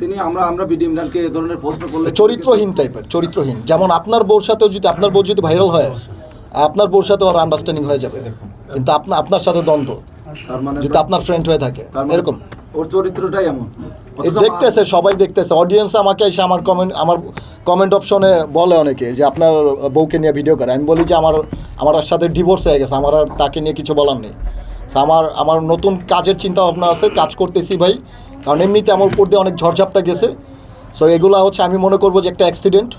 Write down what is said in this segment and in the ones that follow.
তিনি আমরা আমরা বিডি ইমরানকে এ ধরনের প্রশ্ন করলে চরিত্রহীন টাইপের চরিত্রহীন। যেমন আপনার বউর সাথেও যদি আপনার বউ যদি ভাইরাল হয় আপনার বউর সাথে ওর আন্ডারস্ট্যান্ডিং হয়ে যাবে। কিন্তু আপনার আপনার সাথে দ্বন্দ্ব। তার মানে যদি আপনার ফ্রেন্ড হয়ে থাকে মানে এরকম। ওর চরিত্রটাই এমন। দেখতেছে সবাই দেখতেছে। অডিয়েন্স আমাকে এসে আমার কমেন্ট আমার কমেন্ট অপশনে বলে অনেকে যে আপনার বউকে নিয়ে ভিডিও করে। আমি বলি যে আমার আমার সাথে ডিভোর্স হয়ে গেছে আমার আর তাকে নিয়ে কিছু বলার নেই। আমার আমার নতুন কাজের চিন্তা ভাবনা আছে কাজ করতেছি ভাই। কারণ এমনিতে আমার উপর দিয়ে অনেক ঝড়ঝাপটা গেছে। সো এগুলো হচ্ছে আমি মনে করব যে একটা অ্যাক্সিডেন্ট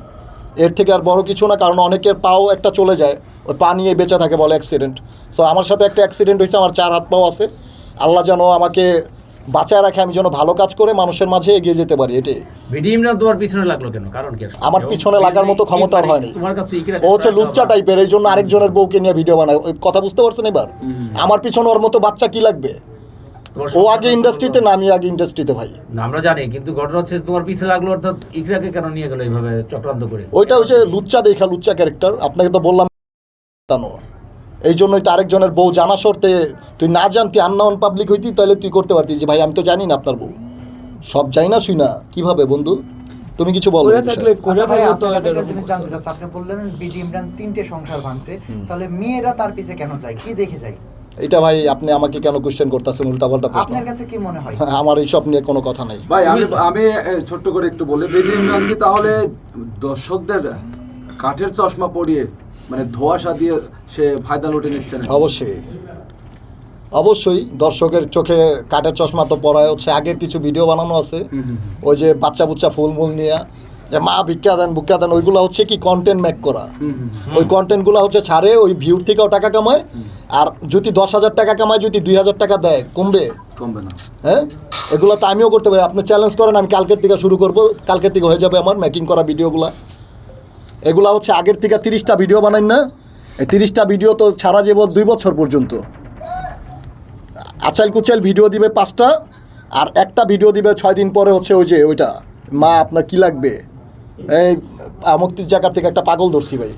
এর থেকে আর বড় কিছু না কারণ অনেকের পাও একটা চলে যায়। ওই পা নিয়ে বেঁচে থাকে বলে অ্যাক্সিডেন্ট সো আমার সাথে একটা অ্যাক্সিডেন্ট হয়েছে আমার চার হাত পাও আছে। আল্লাহ যেন আমাকে বাঁচায় রাখে আমি যেন ভালো কাজ করে মানুষের মাঝে এগিয়ে যেতে পারি এটাই। ভিডি তোমার পিছনে লাগল কেন? কারণ কি আমার পিছনে লাগার মতো ক্ষমতা আর হয়নি। তোমার কাছে ও হচ্ছে লুচ্চা টাইপের এই জন্য আরেকজনের বউকে নিয়ে ভিডিও বানায়। কথা বুঝতে পারছেন এবার? আমার পিছনে ওর মতো বাচ্চা কি লাগবে? ও আগে ইন্ডাস্ট্রিতে না আমি আগে ইন্ডাস্ট্রিতে ভাই। আমরা জানি কিন্তু ঘটনা হচ্ছে তোমার পিছে লাগল অর্থাৎ ইকরাকে কেন নিয়ে গেল এইভাবে চক্রান্ত করে? ওইটা হচ্ছে লুচ্চা দেখা লুচ্চা ক্যারেক্টার আপনাকে তো বললাম জানো। এই জন্যই তো আরেকজনের বউ জানা সরতে তুই না জানতি আননাউন পাবলিক হইতি তাহলে তুই করতে পারতি। যে ভাই আমি তো জানি না আপনার বউ। সব যাই না শুই না। কীভাবে বন্ধু? তুমি কিছু বলো। আচ্ছা। আপনি বললেন বিডি ইমরান তিনটে সংসার ভাঙছে। তাহলে মেয়েরা তার পিছে কেন যায়? কি দেখে যায়? এটা ভাই আপনি আমাকে কেন কোশ্চেন করতেছেন? উল্টাপাল্টা প্রশ্ন। আপনার কাছে কি মনে হয়? আমার এইসব নিয়ে কোনো কথা নেই। ভাই আমি আমি এ, ছোট্ট করে একটু বলি। বিডি ইমরান কি তাহলে দর্শকদের কাঠের চশমা পরিয়ে মানে ধোঁয়াশা দিয়ে সে ফায়দা লুটে নিচ্ছে না অবশ্যই। অবশ্যই দর্শকের চোখে কাঠের চশমা তো পড়ায় হচ্ছে। আগের কিছু ভিডিও বানানো আছে। ওই যে বাচ্চা বুচ্চা ফুল মুল নিয়ে যে মা ভিক্ষা দেন ভিক্ষা দেন ওইগুলো হচ্ছে কি কন্টেন্ট মেক করা। ওই কন্টেন্টগুলো হচ্ছে ছাড়ে ওই ভিউর থেকেও টাকা কামায় আর যদি দশ হাজার টাকা কামায় যদি দুই হাজার টাকা দেয় কমবে? কমবে না। হ্যাঁ? এগুলো তো আমিও করতে পারি। আপনি চ্যালেঞ্জ করেন আমি কালকের থেকে শুরু করব। কালকের থেকে হয়ে যাবে আমার মেকিং করা ভিডিওগুলো। এগুলা হচ্ছে আগের থেকে তিরিশটা ভিডিও বানাই না। এই তিরিশটা ভিডিও তো ছাড়া যাব দুই বছর পর্যন্ত। আচাল কুচাল ভিডিও দিবে পাঁচটা আর একটা ভিডিও দিবে ছয় দিন পরে হচ্ছে ওই যে ওইটা। মা আপনার কি লাগবে? এই মুক্তির জায়গা থেকে একটা পাগল ধরছি ভাই।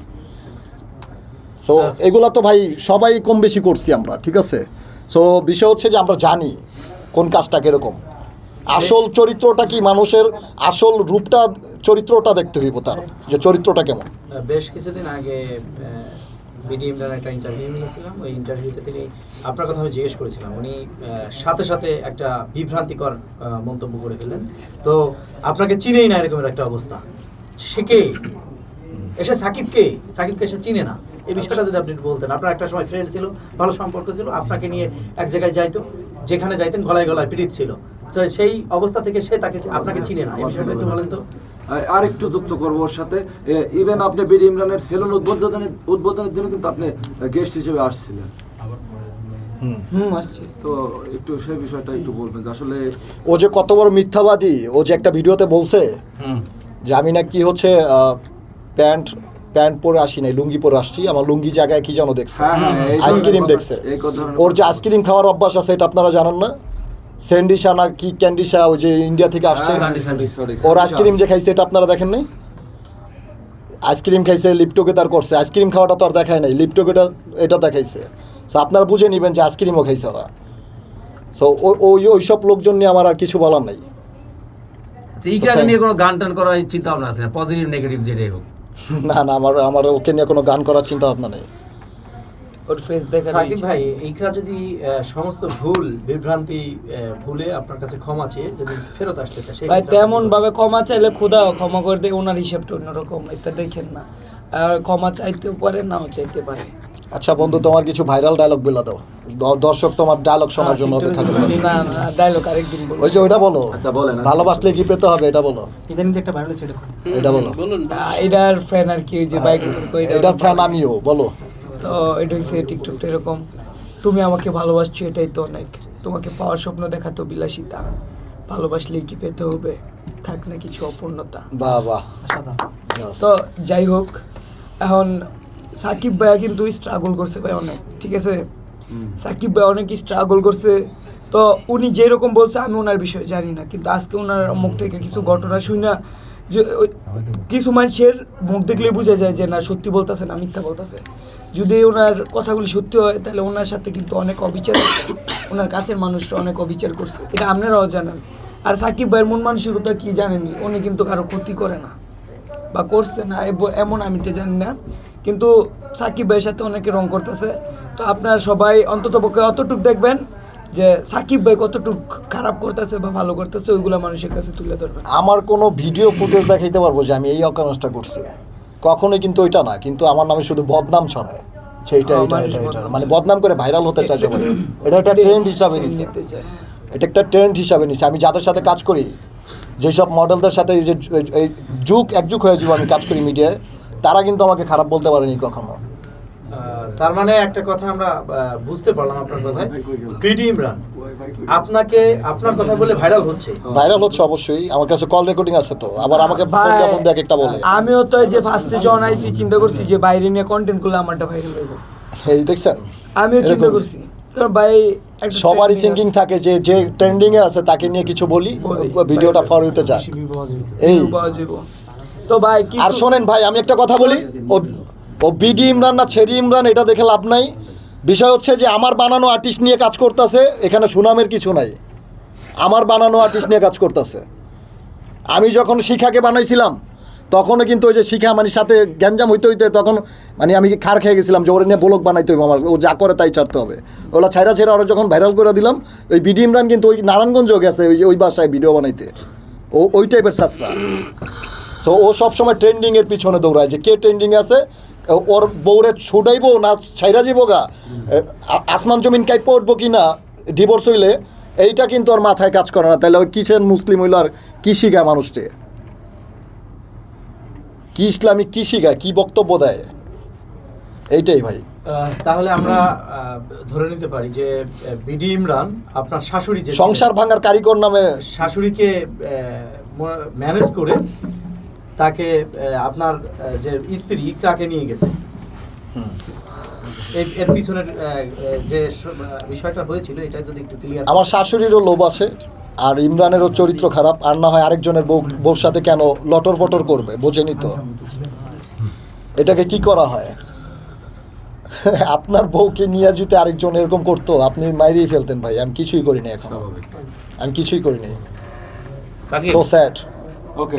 সো এগুলা তো ভাই সবাই কম বেশি করছি আমরা ঠিক আছে? সো বিষয় হচ্ছে যে আমরা জানি কোন কাজটা কীরকম। আসল চরিত্রটা কি মানুষের? আসল রূপটা চরিত্রটা দেখতে হইব তার যে চরিত্রটা কেমন। বেশ কিছুদিন আগে বিডি ইমরান একটা ইন্টারভিউ নিয়েছিলাম ওই ইন্টারভিউতে তিনি আপনার কথা আমি জিজ্ঞেস করেছিলাম। উনি সাথে সাথে একটা বিভ্রান্তিকর মন্তব্য করে ফেললেন। তো আপনাকে চিনেই না এরকমের একটা অবস্থা। সে কে? এসে সাকিব কে? সাকিবকে সে চিনে না। এই বিষয়টা যদি আপনি বলতেন আপনার একটা সময় ফ্রেন্ড ছিল ভালো সম্পর্ক ছিল আপনাকে নিয়ে এক জায়গায় যাইতো যেখানে যাইতেন গলায় গলায় পীড়িত ছিল। তো সেই অবস্থা থেকে সে তাকে আপনাকে চিনে না এই বিষয়টা একটু বলেন তো। আর- একটু যুক্ত করব ওর সাথে। ইভেন আপনি বিডি ইমরানের সেলুন উদ্বোধনের উদ্বোধনের দিনে কিন্তু আপনি গেস্ট হিসেবে আসছিলেন। তো একটু সেই বিষয়টা একটু বলবেন আসলে ও যে কত বড় মিথ্যাবাদী ও যে একটা ভিডিওতে বলছে। যে আমি নাকি হচ্ছে প্যান্ট প্যান্ট পরে আসি নাই লুঙ্গি পরে আসছি আমার লুঙ্গি জায়গায় কি যেন দেখছে? হ্যাঁ, হ্যাঁ, আইসক্রিম দেখছে। ওর যে আইসক্রিম খাওয়ার অভ্যাস আছে এটা আপনারা জানেন না? স্যান্ডিশা না কি ক্যান্ডিশা ওই যে ইন্ডিয়া থেকে আসছে? হ্যাঁ, সঠিক। ওর আইসক্রিম যে খাইছে এটা আপনারা দেখেন নাই? আইসক্রিম খাইছে লিপটোকে তার করছে। আইসক্রিম খাওয়াটা তো আর দেখায় নাই লিপটোকেটা এটা দেখাইছে। সো আপনারা বুঝে নেবেন যে আইসক্রিমও খাইছে ওরা। সো ওই ওই সব লোকজন নিয়ে আমার আর কিছু বলার নাই। ইকরাকে নিয়ে কোনো গান টান করার চিন্তা ভাবনা আছে পজিটিভ নেগেটিভ যেটাই হোক। না না আমার আমার ওকে নিয়ে কোনো গান করার চিন্তা ভাবনা নেই। ওর ফেস দেখার সাকিব ভাই ইকরা যদি আহ, সমস্ত ভুল বিভ্রান্তি আহ, ভুলে আপনার কাছে ক্ষমা চেয়ে যদি ফেরত আসতে চায় সেই ভাই তেমন ভাবে ক্ষমা চাইলে খুদাও ক্ষমা করে দেয় ওনার হিসাবটা অন্যরকম। এটা দেখেন না। আর ক্ষমা চাইতেও পারে নাও চাইতে পারে। আচ্ছা বন্ধু তোমার কিছু ভাইরাল ডায়লগ বলে দাও। দর্শক তোমার ডায়লগ শোনার জন্য একটু অপেক্ষা করবে না না ডায়লগ আরেকদিন বলব ওই যে ওটা বলো। আচ্ছা, বলেন। ভালোবাসলে কি পেতে হবে এটা বলো। ইদানিং একটা ভাইরাল ছিল এটা বলো। আহ, এটার ফ্যান আর কি ওই যে বাইক এটা ফ্যান আমিও বলো। তো এটা হচ্ছে টিকটকটা এরকম। তুমি আমাকে ভালোবাসছো এটাই তো অনেক। তোমাকে পাওয়ার স্বপ্ন দেখা তো বিলাসিতা। ভালোবাসলেই কি পেতে হবে? থাক না কিছু অপূর্ণতা। বাহ বাহ। তো যাই হোক এখন সাকিব ভাইয়া কিন্তু স্ট্রাগল করছে ভাই অনেক, ঠিক আছে? সাকিব ভাই অনেক স্ট্রাগল করছে। তো উনি যেরকম বলছে, আমি ওনার বিষয়ে জানি না, কিন্তু আজকে ওনার মুখ থেকে কিছু ঘটনা শুনি না যে কিছু মানুষের মুখ দেখলেই বোঝা যায় যে না, সত্যি বলতেছে না, মিথ্যা বলতেছে। যদি ওনার কথাগুলি সত্যি হয়, তাহলে ওনার সাথে কিন্তু অনেক অবিচার ওনার কাছের মানুষরা অনেক অবিচার করছে। এটা আপনারাও জানেন। আর সাকিব ভাইয়ের মন মানসিকতা কি জানেনি উনি কিন্তু কারও ক্ষতি করে না বা করছে না এমন আমি তো জানি না। কিন্তু সাকিব ভাইয়ের সাথে অনেকে রং করতেছে। তো আপনারা সবাই অন্তত পক্ষে অতটুক দেখবেন যে সাকিব ভাই কতটুক খারাপ করতেছে বা ভালো করতেছে ওইগুলো মানুষের কাছে তুলে ধরবেন। আমার কোনো ভিডিও ফুটেজ দেখাইতে পারব যে আমি এই অকারেন্সটা করছি। কখনোই কিন্তু ওইটা না কিন্তু আমার নামে শুধু বদনাম ছড়ায়। সেইটা হ্যাঁ, এটা এটা এটা। মানে বদনাম করে ভাইরাল হতে চাই সবাই। এটা একটা ট্রেন্ড হিসাবে নিচ্ছে এটা একটা ট্রেন্ড হিসাবে নিচ্ছে আমি যাদের সাথে কাজ করি যেসব মডেলদের সাথে যে যুগ একযুগ হয়ে যাব আমি কাজ করি মিডিয়ায় তারা কিন্তু আমাকে খারাপ বলতে পারেনি কখনো। তার মানে একটা কথা আমরা বুঝতে পারলাম আপনার কথায়। বিডি ইমরান আপনাকে আপনার কথা বলে ভাইরাল হচ্ছে। ভাইরাল হচ্ছে অবশ্যই। আমার কাছে কল রেকর্ডিং আছে তো। আবার আমাকে ফোন দিয়ে একটা বলে। আমিও তো এই যে ফার্স্টে যখন আইসি চিন্তা করছি যে বাইরে নিয়ে কন্টেন্ট করলে আমারটা ভাইরাল হইব। এই দেখছেন? আমিও চিন্তা করছি। কারণ ভাই একটা সবারই থিঙ্কিং থাকে যে যে ট্রেন্ডিং এ আছে তাকে নিয়ে কিছু বলি। ভিডিওটা ফর হইতে চায় এই। পাওয়া যাবে। তো ভাই আর শোনেন ভাই আমি একটা কথা বলি। ও ও বিডি ইমরান না ছেড়ি ইমরান এটা দেখে লাভ নাই। বিষয় হচ্ছে যে আমার বানানো আর্টিস্ট নিয়ে কাজ করতেছে এখানে সুনামের কিছু নাই। আমার বানানো আর্টিস্ট নিয়ে কাজ করতেছে। আমি যখন শিখাকে বানাইছিলাম তখনও কিন্তু ওই যে শিখা মানে সাথে গ্যাঞ্জাম হইতে হইতে তখন মানে আমি খার খেয়ে গেছিলাম যে ওরে নিয়ে ব্লগ বানাইতে হবে আমার ও যা করে তাই ছাড়তে হবে। ওগুলো ছাইরা ছেড়ে ওরা যখন ভাইরাল করে দিলাম ওই বিডি ইমরান কিন্তু ওই নারায়ণগঞ্জও গেছে ওই যে ওই বাসায় ভিডিও বানাইতে। ও ওই টাইপের সাসরা। তো ও সবসময় ট্রেন্ডিং এর পিছনে দৌড়ায় যে কে ট্রেন্ডিং আছে ওর বউরে ছুটাইবো না ছাইরা যাব গা? আসমান জমিন কাইপ উঠবো কি না? ডিভোর্স হইলে এইটা কিন্তু ওর মাথায় কাজ করে না। তাহলে ওই কিসের মুসলিম হইল আর কি শিখায় মানুষকে কি ইসলামিক কি শিখায় কি বক্তব্য দেয়? এইটাই ভাই। তাহলে আমরা ধরে নিতে পারি যে বিডি ইমরান আপনার শাশুড়ি যে সংসার ভাঙার কারিগর নামে শাশুড়িকে ম্যানেজ করে তাকে আপনার যে স্ত্রী ইকরাকে নিয়ে গেছে। এর- এর পিছনের যে বিষয়টা হয়েছিল এটা যদি একটু ক্লিয়ার আমার শাশুড়িরও লোভ আছে আর ইমরানেরও চরিত্র খারাপ আর না হয় আরেকজনের বউ বউর সাথে কেন লটর পটর করবে বোঝেনি তো এটাকে কি করা হয়? আপনার বউকে নিয়ে যদি আরেকজন এরকম করতো আপনি মাইরেই ফেলতেন ভাই আমি কিছুই করিনি এখন। আমি কিছুই করিনি। সো স্যাড ওকে